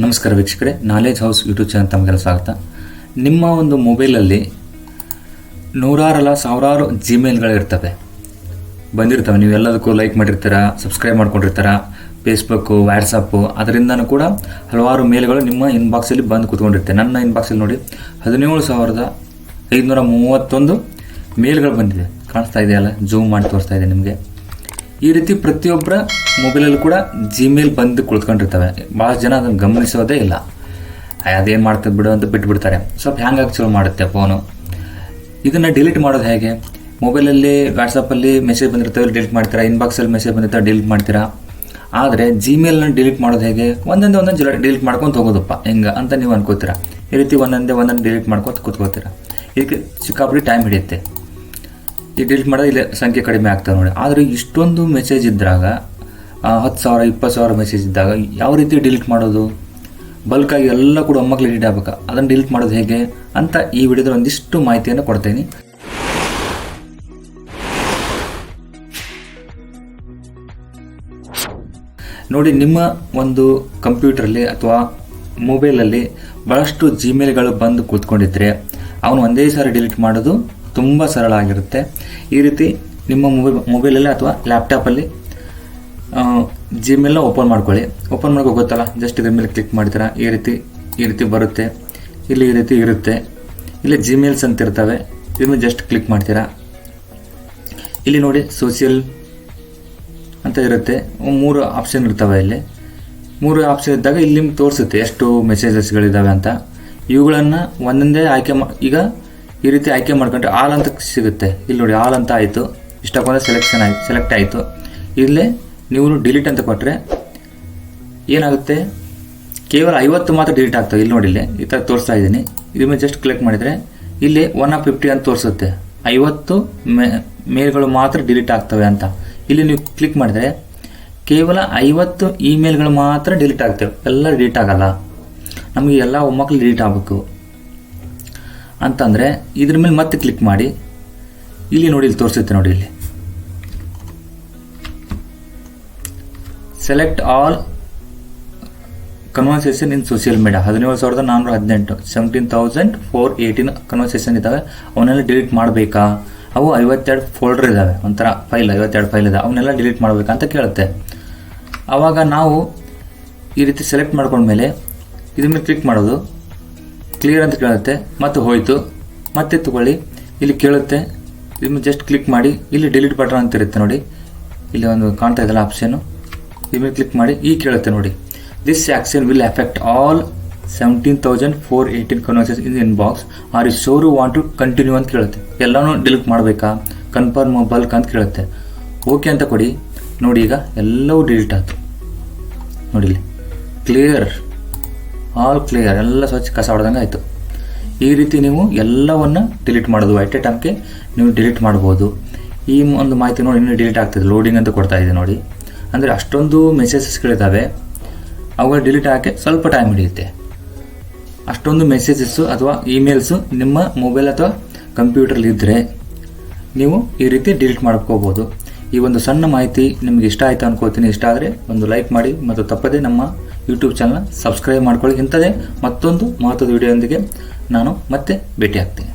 ನಮಸ್ಕಾರ ವೀಕ್ಷಕರೇ knowledge house YouTube channel ತಮಗೆಲ್ಲ ಸ್ವಾಗತ. ನಿಮ್ಮ ಒಂದು ಮೊಬೈಲಲ್ಲಿ ನೂರಾರಲ್ಲ ಸಾವಿರಾರು ಜಿಮೇಲ್ಗಳಿರ್ತವೆ ಬಂದಿರ್ತವೆ. ನೀವು ಎಲ್ಲದಕ್ಕೂ ಲೈಕ್ ಮಾಡಿರ್ತೀರ ಸಬ್ಸ್ಕ್ರೈಬ್ ಮಾಡ್ಕೊಂಡಿರ್ತೀರ ಫೇಸ್ಬುಕ್ಕು ವ್ಯಾಟ್ಸಪ್ಪು ಅದರಿಂದನೂ ಕೂಡ ಹಲವಾರು ಮೇಲ್ಗಳು ನಿಮ್ಮ ಇನ್ಬಾಕ್ಸಲ್ಲಿ ಬಂದು ಕೂತ್ಕೊಂಡಿರ್ತವೆ. ನನ್ನ ಇನ್ಬಾಕ್ಸಲ್ಲಿ ನೋಡಿ, ಹದಿನೇಳು ಸಾವಿರದ ಐದುನೂರ ಮೂವತ್ತೊಂದು ಮೇಲ್ಗಳು ಬಂದಿದೆ. ಕಾಣಿಸ್ತಾ ಇದೆಯಲ್ಲ? ಜೂಮ್ ಮಾಡಿ ತೋರಿಸ್ತಾ ಇದೆ ನಿಮಗೆ. ಈ ರೀತಿ ಪ್ರತಿಯೊಬ್ಬರ ಮೊಬೈಲಲ್ಲೂ ಕೂಡ ಜಿಮೇಲ್ ಬಂದು ಕುಳಿತ್ಕೊಂಡಿರ್ತವೆ ಭಾಳ ಜನ ಅದನ್ನು ಗಮನಿಸೋದೇ ಇಲ್ಲ. ಅದೇನು ಮಾಡ್ತದೆ ಬಿಡು ಅಂತ ಬಿಟ್ಬಿಡ್ತಾರೆ. ಸ್ವಲ್ಪ ಹ್ಯಾಂಗಾಗಿ ಚಲೋ ಮಾಡುತ್ತೆ ಫೋನು? ಇದನ್ನು ಡಿಲೀಟ್ ಮಾಡೋದು ಹೇಗೆ? ಮೊಬೈಲಲ್ಲಿ ವಾಟ್ಸಪ್ಪಲ್ಲಿ ಮೆಸೇಜ್ ಬಂದಿರ್ತವೆ ಡಿಲೀಟ್ ಮಾಡ್ತೀರಾ? ಇನ್ಬಾಕ್ಸಲ್ಲಿ ಮೆಸೇಜ್ ಬಂದಿರ್ತಾರೆ ಡಿಲೀಟ್ ಮಾಡ್ತೀರಾ? ಆದರೆ ಜಿಮೇಲ್ನ ಡಿಲೀಟ್ ಮಾಡೋದು ಹೇಗೆ? ಒಂದೊಂದೇ ಒಂದೊಂದು ಡಿಲೀಟ್ ಮಾಡ್ಕೊಂಡು ಹೋಗೋದಪ್ಪ. ಹೆಂಗೆ ಅಂತ ನೀವು ಅನ್ಕೋತೀರಾ. ಈ ರೀತಿ ಒಂದೊಂದೇ ಒಂದೊಂದು ಡಿಲೀಟ್ ಮಾಡ್ಕೊತ ಕೂತ್ಕೋತೀರಾ. ಇದಕ್ಕೆ ಸಿಕ್ಕಾಪಡಿ ಟೈಮ್ ಹಿಡಿಯುತ್ತೆ. ಡಿಲೀಟ್ ಮಾಡಿದ್ರೆ ಇಲ್ಲಿ ಸಂಖ್ಯೆ ಕಡಿಮೆ ಆಗ್ತದೆ ನೋಡಿ. ಆದರೆ ಇಷ್ಟೊಂದು ಮೆಸೇಜ್ ಇದ್ದಾಗ ಹತ್ತು ಸಾವಿರ, ಇಪ್ಪತ್ತು ಸಾವಿರ ಮೆಸೇಜ್ ಇದ್ದಾಗ ಯಾವ ರೀತಿ ಡಿಲೀಟ್ ಮಾಡೋದು? ಬಲ್ಕಾಗಿ ಎಲ್ಲ ಕೂಡ ಒಮ್ಮಕ್ಳು ಡಿಲೀಟ್ ಆಗ್ಬೇಕು? ಅದನ್ನು ಡಿಲೀಟ್ ಮಾಡೋದು ಹೇಗೆ ಅಂತ ಈ ವಿಡಿಯೋದಲ್ಲಿ ಒಂದಿಷ್ಟು ಮಾಹಿತಿಯನ್ನು ಕೊಡ್ತೀನಿ. ನೋಡಿ, ನಿಮ್ಮ ಒಂದು ಕಂಪ್ಯೂಟರಲ್ಲಿ ಅಥವಾ ಮೊಬೈಲಲ್ಲಿ ಭಾಳಷ್ಟು ಜಿಮೇಲ್ಗಳು ಬಂದು ಕೂತ್ಕೊಂಡಿದ್ರೆ, ಅವನು ಒಂದೇ ಸಾರಿ ಡಿಲೀಟ್ ಮಾಡೋದು ತುಂಬ ಸರಳ ಆಗಿರುತ್ತೆ. ಈ ರೀತಿ ನಿಮ್ಮ ಮೊಬೈಲ್, ಮೊಬೈಲಲ್ಲಿ ಅಥವಾ ಲ್ಯಾಪ್ಟಾಪಲ್ಲಿ ಜಿಮೇಲ್ನ ಓಪನ್ ಮಾಡ್ಕೊಳ್ಳಿ. ಓಪನ್ ಮಾಡೋಕೆ, ಗೊತ್ತಲ್ಲ? ಜಸ್ಟ್ ಇದ್ರ ಮೇಲೆ ಕ್ಲಿಕ್ ಮಾಡ್ತೀರಾ ಈ ರೀತಿ ಈ ರೀತಿ ಬರುತ್ತೆ. ಇಲ್ಲಿ ಈ ರೀತಿ ಇರುತ್ತೆ. ಇಲ್ಲಿ ಜಿಮೇಲ್ಸ್ ಅಂತ ಇರ್ತವೆ. ಇದನ್ನು ಜಸ್ಟ್ ಕ್ಲಿಕ್ ಮಾಡ್ತೀರಾ? ಇಲ್ಲಿ ನೋಡಿ ಸೋಷಿಯಲ್ ಅಂತ ಇರುತ್ತೆ. ಮೂರು ಆಪ್ಷನ್ ಇರ್ತವೆ ಇಲ್ಲಿ. ಮೂರು ಆಪ್ಷನ್ ಇದ್ದಾಗ ಇಲ್ಲಿ ನಿಮ್ಗೆ ತೋರಿಸುತ್ತೆ ಎಷ್ಟು ಮೆಸೇಜಸ್ಗಳಿದ್ದಾವೆ ಅಂತ. ಇವುಗಳನ್ನು ಒಂದೊಂದೇ ಆಯ್ಕೆ ಮಾ, ಈಗ ಈ ರೀತಿ ಆಯ್ಕೆ ಮಾಡ್ಕೊಂಡ್ರೆ ಆಲ್ ಅಂತ ಸಿಗುತ್ತೆ. ಇಲ್ಲಿ ನೋಡಿ ಆಲ್ ಅಂತ ಆಯಿತು. ಇಷ್ಟಕ್ಕೊಂದು ಸೆಲೆಕ್ಷನ್ ಆಯ್ತು ಸೆಲೆಕ್ಟ್ ಆಯಿತು. ಇಲ್ಲೇ ನೀವು ಡಿಲೀಟ್ ಅಂತ ಕೊಟ್ಟರೆ ಏನಾಗುತ್ತೆ? ಕೇವಲ ಐವತ್ತು ಮಾತ್ರ ಡಿಲೀಟ್ ಆಗ್ತವೆ. ಇಲ್ಲಿ ನೋಡಿ ಇಲ್ಲಿ, ಈ ಥರ ತೋರಿಸ್ತಾ ಇದ್ದೀನಿ. ಇದ್ರ ಮೇಲೆ ಜಸ್ಟ್ ಕ್ಲಿಕ್ ಮಾಡಿದರೆ ಇಲ್ಲಿ ಒನ್ ಆಫ್ ಫಿಫ್ಟಿ ಅಂತ ತೋರಿಸುತ್ತೆ. ಐವತ್ತು ಮೇ, ಮೇಲ್ಗಳು ಮಾತ್ರ ಡಿಲೀಟ್ ಆಗ್ತವೆ ಅಂತ. ಇಲ್ಲಿ ನೀವು ಕ್ಲಿಕ್ ಮಾಡಿದರೆ ಕೇವಲ ಐವತ್ತು ಇಮೇಲ್ಗಳು ಮಾತ್ರ ಡಿಲೀಟ್ ಆಗ್ತವೆ. ಎಲ್ಲ ಡಿಲೀಟ್ ಆಗಲ್ಲ. ನಮಗೆ ಎಲ್ಲ ಒಮ್ಮಕ್ಕಳು ಡಿಲೀಟ್ ಆಗಬೇಕು. ಅಂತಂದರೆ ಇದ್ರ ಮೇಲೆ ಮತ್ತೆ ಕ್ಲಿಕ್ ಮಾಡಿ. ಇಲ್ಲಿ ನೋಡಿ, ಇಲ್ಲಿ ತೋರಿಸುತ್ತೆ ನೋಡಿ ಇಲ್ಲಿ. Select all conversation in social media ಹದಿನೇಳು ಸಾವಿರದ ನಾನ್ನೂರ ಹದಿನೆಂಟು. Seventeen thousand four eighteen conversation ಇದ್ದಾವೆ. ಅವನ್ನೆಲ್ಲ ಡಿಲೀಟ್ ಮಾಡಬೇಕಾ? ಅವು ಐವತ್ತೆರಡು ಫೋಲ್ಡರ್ ಇದ್ದಾವೆ. ಒಂಥರ ಫೈಲ್ ಐವತ್ತೆರಡು ಫೈಲ್ ಇದೆ ಅವನ್ನೆಲ್ಲ ಡಿಲೀಟ್ ಮಾಡಬೇಕಾ ಅಂತ ಕೇಳುತ್ತೆ. ಆವಾಗ ನಾವು ಈ ರೀತಿ ಸೆಲೆಕ್ಟ್ ಮಾಡ್ಕೊಂಡ್ಮೇಲೆ ಇದ್ರ ಮೇಲೆ ಕ್ಲಿಕ್ ಮಾಡೋದು. ಕ್ಲಿಯರ್ ಅಂತ ಕೇಳುತ್ತೆ. ಮತ್ತೆ ಹೋಯಿತು. ಮತ್ತೆ ತಗೊಳ್ಳಿ. ಇಲ್ಲಿ ಕೇಳುತ್ತೆ. ನಿಮ್ಮ ಜಸ್ಟ್ ಕ್ಲಿಕ್ ಮಾಡಿ. ಇಲ್ಲಿ ಡಿಲೀಟ್ ಬಟನ್ ಅಂತ ಇರುತ್ತೆ ನೋಡಿ. ಇಲ್ಲಿ ಒಂದು ಕಾಣ್ತಾ ಇದೆಲ್ಲ ಆಪ್ಷನು ನಿಮಗೆ ಕ್ಲಿಕ್ ಮಾಡಿ. ಈ ಕೇಳುತ್ತೆ ನೋಡಿ. This action will affect all seventeen thousand four eighteen conversations in inbox are is sure want to continue ಅಂತ ಕೇಳುತ್ತೆ. ಎಲ್ಲನೂ ಡಿಲೀಟ್ ಮಾಡಬೇಕಾ? ಕನ್ಫರ್ಮ್ ಬಲ್ಕ್ ಅಂತ ಕೇಳುತ್ತೆ. ಓಕೆ ಅಂತ ಕೊಡಿ. ನೋಡಿ ಈಗ ಎಲ್ಲವೂ ಡಿಲೀಟ್ ಆಯ್ತು. ನೋಡಿ ಕ್ಲಿಯರ್ ಆಲ್ ಕ್ಲಿಯರ್ ಎಲ್ಲ ಸ್ವಚ್ಛ, ಕಸ ಹೊಡೆದಂಗೆ ಆಯಿತು. ಈ ರೀತಿ ನೀವು ಎಲ್ಲವನ್ನು ಡಿಲೀಟ್ ಮಾಡೋದು ಎಟ್ ಎ ಟೈಮ್ಗೆ ನೀವು ಡಿಲೀಟ್ ಮಾಡ್ಬೋದು. ಈ ಒಂದು ಮಾಹಿತಿ ನೋಡಿ, ಇನ್ನೂ ಡಿಲೀಟ್ ಆಗ್ತದೆ ಲೋಡಿಂಗ್ ಅಂತ ಕೊಡ್ತಾ ಇದೆ ನೋಡಿ. ಅಂದರೆ ಅಷ್ಟೊಂದು ಮೆಸೇಜಸ್ಗಳಿದ್ದಾವೆ ಅವುಗಳ ಡಿಲೀಟ್ ಹಾಕಿ ಸ್ವಲ್ಪ ಟೈಮ್ ಹಿಡಿಯುತ್ತೆ. ಅಷ್ಟೊಂದು ಮೆಸೇಜಸ್ಸು ಅಥವಾ ಇಮೇಲ್ಸು ನಿಮ್ಮ ಮೊಬೈಲ್ ಅಥವಾ ಕಂಪ್ಯೂಟರ್ಲಿ ಇದ್ದರೆ ನೀವು ಈ ರೀತಿ ಡಿಲೀಟ್ ಮಾಡ್ಕೋಬೋದು. ಈ ಒಂದು ಸಣ್ಣ ಮಾಹಿತಿ ನಿಮಗೆ ಇಷ್ಟ ಆಯಿತು ಅನ್ಕೋತೀನಿ. ಇಷ್ಟ ಆದರೆ ಒಂದು ಲೈಕ್ ಮಾಡಿ ಮತ್ತು ತಪ್ಪದೇ ನಮ್ಮ ಯೂಟ್ಯೂಬ್ ಚಾನಲ್ನ ಸಬ್ಸ್ಕ್ರೈಬ್ ಮಾಡ್ಕೊಳ್ಳಿ ಇಂಥದೇ ಮತ್ತೊಂದು ಮಹತ್ವದ ವಿಡಿಯೋದೊಂದಿಗೆ ನಾನು ಮತ್ತೆ ಭೇಟಿ ಆಗ್ತೀನಿ.